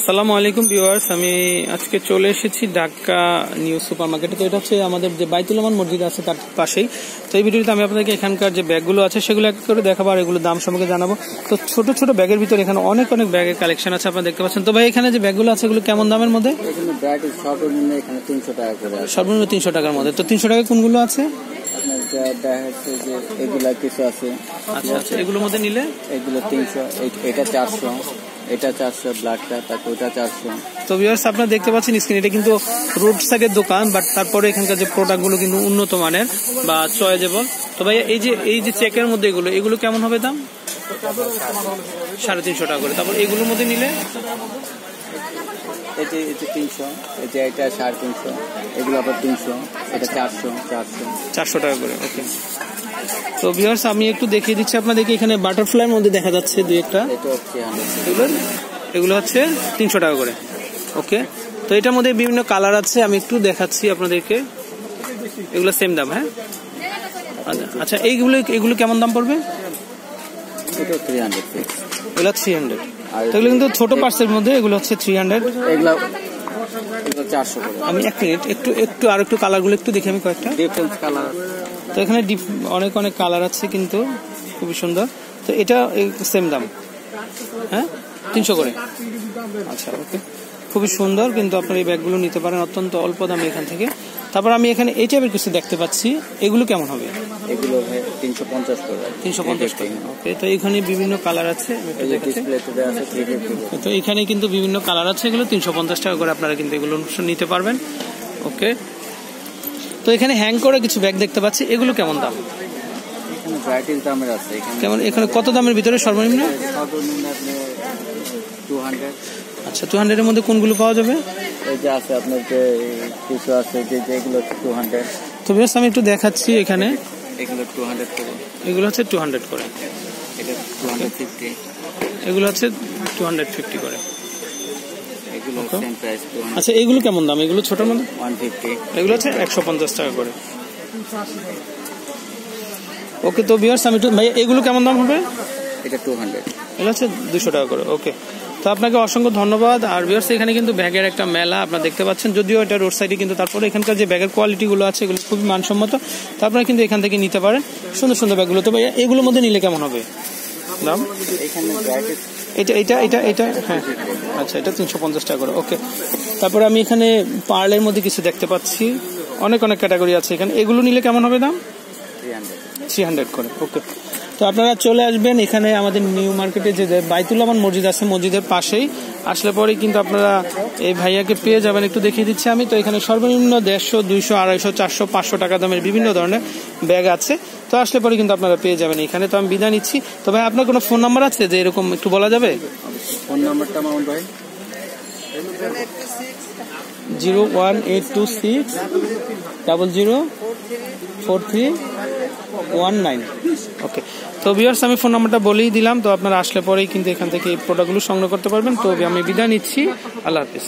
আসসালামু আলাইকুম ভিউয়ার্স আমি আজকে চলে এসেছি ঢাকা নিউ সুপার মার্কেটে তো এটা হচ্ছে আমাদের যে বাইতুলমান মসজিদ আছে তার পাশেই। তো এই ভিডিওতে আমি আপনাদেরকে এখানকার যে ব্যাগগুলো আছে সেগুলো এক করে দেখাবো আর এগুলোর দাম সম্পর্কে জানাব। তো ছোট ছোট ব্যাগের ভিতরে এখানে অনেক অনেক ব্যাগের কালেকশন আছে আপনারা দেখতে পাচ্ছেন। তো ভাই এখানে যে ব্যাগগুলো আছে এগুলো কেমন দামের মধ্যে? সর্বনিম্ন তিনশো টাকার মধ্যে। তো তিনশো টাকা কোনগুলো আছে? আপনার দেখা যাচ্ছে যে এগুলা কিছু আছে। আচ্ছা আচ্ছা এগুলোর মধ্যে নিলে? এগুলো তিনশো এটা চারশো এটা চারশো তারপর ওটা চারশো। তো ভিউয়ার্স আপনারা দেখতে পাচ্ছেন স্ক্রিন এটা কিন্তু রোড সাইডের দোকান বাট তারপরে এখানকার যে প্রোডাক্টগুলো কিন্তু উন্নত মানের বা চয়েজেবল তো ভাই এই যে এই যে চেকের মধ্যে এগুলো এগুলো কেমন হবে দাম? সাড়ে তিনশো টাকা করে। তারপর এগুলোর মধ্যে নিলে? এই যে এই যে তিনশো এই যে এটা সাড়ে তিনশো এগুলো আবার তিনশো এটা চারশো চারশো। চারশো টাকা করে ওকে তো ভিউয়ার্স আমি একটু দেখিয়ে দিচ্ছি আপনাদেরকে এখানে বাটারফ্লাইয়ের মধ্যে দেখা যাচ্ছে দুই একটা। এটা এগুলো এগুলো হচ্ছে তিনশো টাকা করে ওকে তো এটার মধ্যে বিভিন্ন কালার আছে আমি একটু দেখাচ্ছি আপনাদেরকে। এগুলো সেম দাম হ্যাঁ? আচ্ছা, এইগুলো এগুলো কেমন দাম পড়বে? এটা থ্রি হান্ড্রেড ফিক্স এগুলো থ্রি হান্ড্রেড এগুলো কিন্তু ছোট পার্সের মধ্যে এগুলো হচ্ছে থ্রি হান্ড্রেড এগুলো আমি এক মিনিট একটু একটু আর একটু কালারগুলো একটু দেখি আমি কয়েকটা। ডিফারেন্স কালার তো এখানে অনেক অনেক কালার আছে কিন্তু খুবই সুন্দর। তো এটা সেম দাম। হ্যাঁ? তিনশো করে। আচ্ছা ওকে খুবই সুন্দর কিন্তু আপনার এই ব্যাগগুলো নিতে পারেন অত্যন্ত অল্প দামে এখান থেকে। তারপর আমি এখানে এই টাইপের কিছু দেখতে পাচ্ছি। এগুলো কেমন হবে? এগুলো তিনশো পঞ্চাশ করে। তিনশো পঞ্চাশ টাকা ওকে তো এখানে বিভিন্ন কালার আছে তো এখানে কিন্তু বিভিন্ন কালার আছে এগুলো তিনশো পঞ্চাশ টাকা করে আপনারা কিন্তু এগুলো নিতে পারবেন। ওকে তো এখানে হ্যাং করে কিছু ব্যাগ দেখতে পাচ্ছি। এগুলো কেমন দাম? এখানে দামের আছে। কেমন এখানে কত দামের ভিতরে সর্বনিম্ন? আচ্ছা টু হান্ড্রেডের মধ্যে কোনগুলো পাওয়া যাবে? এই যে আছে আপনার যে কিছু আছে যে যেগুলো টু হান্ড্রেড তো বেশ আমি একটু দেখাচ্ছি এখানে। এগুলো টু হান্ড্রেড করে। এগুলো হচ্ছে টু হান্ড্রেড করে। এটা টু হান্ড্রেড ফিফটি এগুলো হচ্ছে টু হান্ড্রেড ফিফটি করে। এগুলো সেম প্রাইস আচ্ছা এগুলো কেমন দাম? এগুলো ছোটোর মধ্যে? ওয়ান ফিফটি এগুলো হচ্ছে একশো পঞ্চাশ টাকা করে। ওকে তো বিয়ার্স আমি ভাই এগুলো কেমন দাম হবে? এটা টু হান্ড্রেড এগুলো হচ্ছে দুশো টাকা করে। ওকে। তো আপনাকে অসংখ্য ধন্যবাদ। আর বিয়ার্স এখানে কিন্তু ব্যাগের একটা মেলা আপনারা দেখতে পাচ্ছেন। যদিও এটা রোড সাইডে কিন্তু তারপরে এখানকার যে ব্যাগের কোয়ালিটিগুলো আছে এগুলো খুবই মানসম্মত। তো আপনারা কিন্তু এখান থেকে নিতে পারেন। সুন্দর সুন্দর ব্যাগগুলো। তো ভাই এগুলোর মধ্যে নিলে কেমন হবে? দাম? এটা এটা এটা এটা হ্যাঁ। আচ্ছা এটা তিনশো পঞ্চাশ টাকা করে। ওকে। তারপরে আমি এখানে পার্লের মধ্যে কিছু দেখতে পাচ্ছি। অনেক অনেক ক্যাটাগরি আছে এখানে। এগুলো নিলে কেমন হবে দাম? থ্রি হান্ড্রেড করে। ওকে। তো আপনারা চলে আসবেন এখানে আমাদের নিউ মার্কেটে যে বাইতুল্লামান মসজিদ আছে, মসজিদের পাশেই। আসলে পরেই কিন্তু আপনারা এই ভাইয়াকে পেয়ে যাবেন। একটু দেখিয়ে দিচ্ছি আমি। তো এখানে সর্বনিম্ন দেড়শো, দুইশো, আড়াইশো, চারশো, পাঁচশো টাকা দামের বিভিন্ন ধরনের ব্যাগ আছে। তো আসলে পরে কিন্তু আপনারা পেয়ে যাবেন এখানে। তো আমি বিদায় নিচ্ছি। তো ভাই, আপনার কোনো ফোন নাম্বার আছে যে এরকম একটু বলা যাবে? ফোন নাম্বারটা মামুন ভাই। Zero one eight two six double zero four three one nine. Okay তো বিয়ার্স আমি ফোন নাম্বারটা বলেই দিলাম, তো আপনারা আসলে পরেই কিন্তু এখান থেকে এই প্রোডাক্টগুলো সংগ্রহ করতে পারবেন। তো আমি বিদায় নিচ্ছি। আল্লাহ হাফিজ।